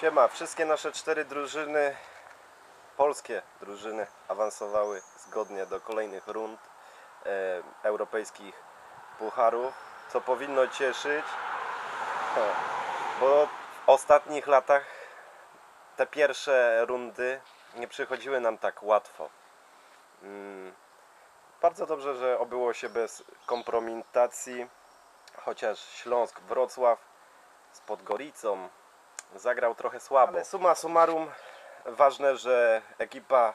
Siema, wszystkie nasze cztery drużyny, polskie drużyny awansowały zgodnie do kolejnych rund e, europejskich pucharów, co powinno cieszyć, bo w ostatnich latach te pierwsze rundy nie przychodziły nam tak łatwo. Mm, Bardzo dobrze, że obyło się bez kompromitacji, chociaż Śląsk Wrocław z Podgoricą zagrał trochę słabo. Ale summa summarum ważne, że ekipa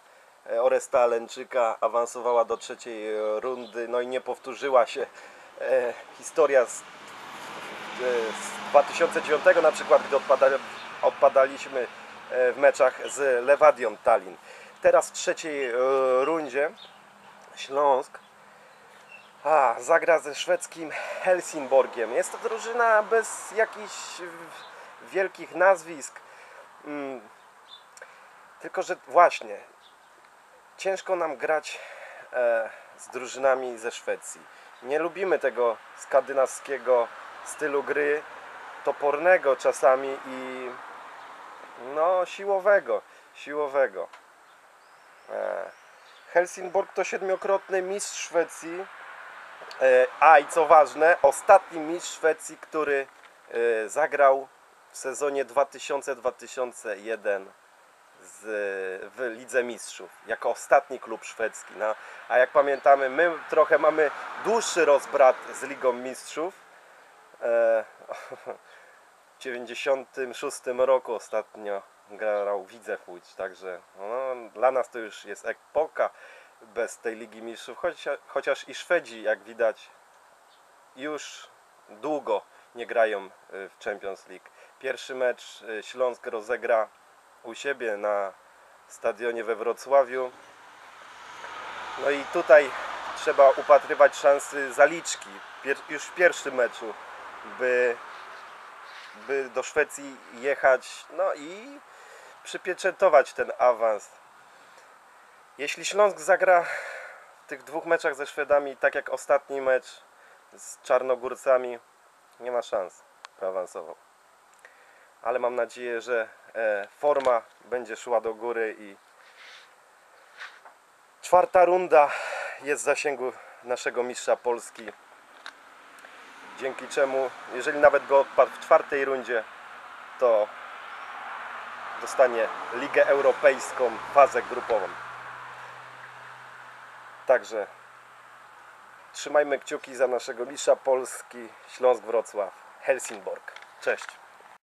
e, Oresta Lęczyka awansowała do trzeciej e, rundy, no i nie powtórzyła się e, historia z, e, z 2009 na przykład, gdy odpada, odpadaliśmy e, w meczach z Lewadią Tallin. Teraz w trzeciej rundzie Śląsk a, zagra ze szwedzkim Helsingborgiem. Jest to drużyna bez jakichś wielkich nazwisk. Mm. Tylko, że właśnie ciężko nam grać e, z drużynami ze Szwecji. Nie lubimy tego skandynawskiego stylu gry, topornego czasami i no siłowego, siłowego. E, Helsingborg to siedmiokrotny mistrz Szwecji. E, A i co ważne, ostatni mistrz Szwecji, który zagrał w sezonie 2000-2001 z, w Lidze Mistrzów, jako ostatni klub szwedzki. No, a jak pamiętamy, my trochę mamy dłuższy rozbrat z Ligą Mistrzów. E, w 96 roku ostatnio grał Widzew Łódź, także no, dla nas to już jest epoka bez tej Ligi Mistrzów, chociaż, chociaż i Szwedzi, jak widać, już długo nie grają y, w Champions League. Pierwszy mecz y, Śląsk rozegra u siebie na stadionie we Wrocławiu. No i tutaj trzeba upatrywać szansy zaliczki już w pierwszym meczu, by, by do Szwecji jechać no i przypieczętować ten awans. Jeśli Śląsk zagra w tych dwóch meczach ze Szwedami, tak jak ostatni mecz z Czarnogórcami, nie ma szans, awansował. Ale mam nadzieję, że e, forma będzie szła do góry i czwarta runda jest w zasięgu naszego mistrza Polski. Dzięki czemu, jeżeli nawet go odpadł w czwartej rundzie, to dostanie Ligę Europejską, fazę grupową. Także trzymajmy kciuki za naszego mistrza Polski, Śląsk Wrocław, Helsingborg. Cześć!